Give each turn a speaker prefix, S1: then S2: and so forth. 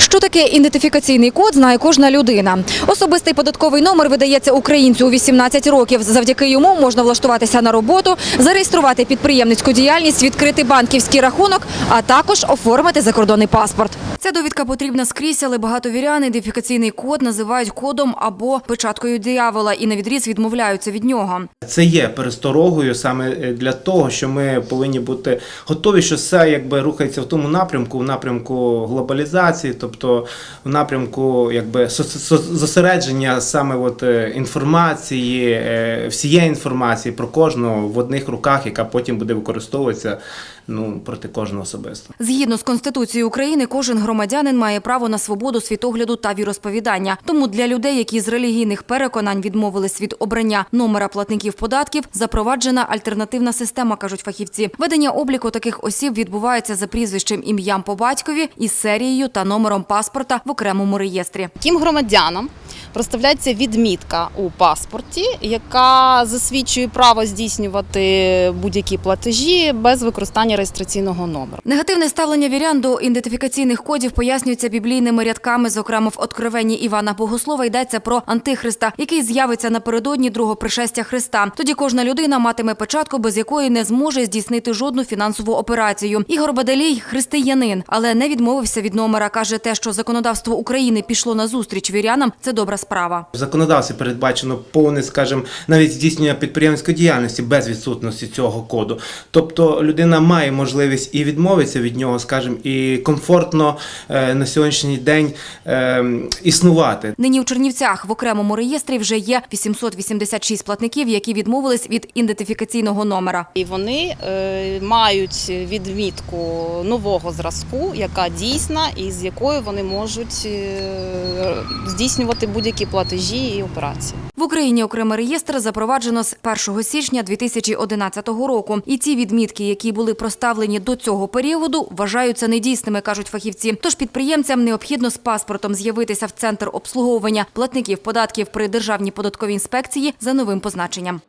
S1: Що таке ідентифікаційний код, знає кожна людина. Особистий податковий номер видається українцю у 18 років. Завдяки йому можна влаштуватися на роботу, зареєструвати підприємницьку діяльність, відкрити банківський рахунок, а також оформити закордонний паспорт. Ця довідка потрібна скрізь, але багато вірян ідентифікаційний код називають кодом або печаткою диявола і навідріз відмовляються від нього.
S2: Це є пересторогою саме е, для того, що ми повинні бути готові, що все якби рухається в тому напрямку, в напрямку глобалізації, тобто в напрямку якби зосередження саме от е, інформації, е, всієї інформації про кожного в одних руках, яка потім буде використовуватися ну проти кожного особисто.
S1: Згідно з Конституцією України, кожен громадянин має право на свободу світогляду та віросповідання. Тому для людей, які з релігійних переконань відмовились від обрання номера платників податків, запроваджена альтернативна система, кажуть фахівці. Ведення обліку таких осіб відбувається за прізвищем, ім'ям по батькові із серією та номером паспорта в окремому реєстрі.
S3: Тим громадянам проставляється відмітка у паспорті, яка засвідчує право здійснювати будь-які платежі без використання реєстраційного номеру.
S1: Негативне ставлення вірян до ідентифікаційних кодів пояснюється біблійними рядками. Зокрема, в откровенні Івана Богослова йдеться про антихриста, який з'явиться напередодні другого пришестя Христа. Тоді кожна людина матиме печатку, без якої не зможе здійснити жодну фінансову операцію. Ігор Бадалій християнин, але не відмовився від номера. каже, те, що законодавство України пішло на зустріч вірянам, це добра справа.
S2: В законодавстві передбачено повне, скажімо, навіть здійснення підприємської діяльності без відсутності цього коду. Тобто людина має можливість і відмовитися від нього, скажімо, і комфортно е, на сьогоднішній день е, існувати.
S1: Нині в Чернівцях в окремому реєстрі вже є 886 платників, які відмовились від ідентифікаційного номера.
S3: І вони е, мають відмітку нового зразку, яка дійсна і з якою вони можуть е, здійснювати будь-які платежі і операції.
S1: В Україні окремий реєстр запроваджено з 1 січня 2011 року. І ці відмітки, які були проставлені до цього періоду, вважаються недійсними, кажуть фахівці. Тож підприємцям необхідно з паспортом з'явитися в центр обслуговування платників податків при державній податковій інспекції за новим позначенням.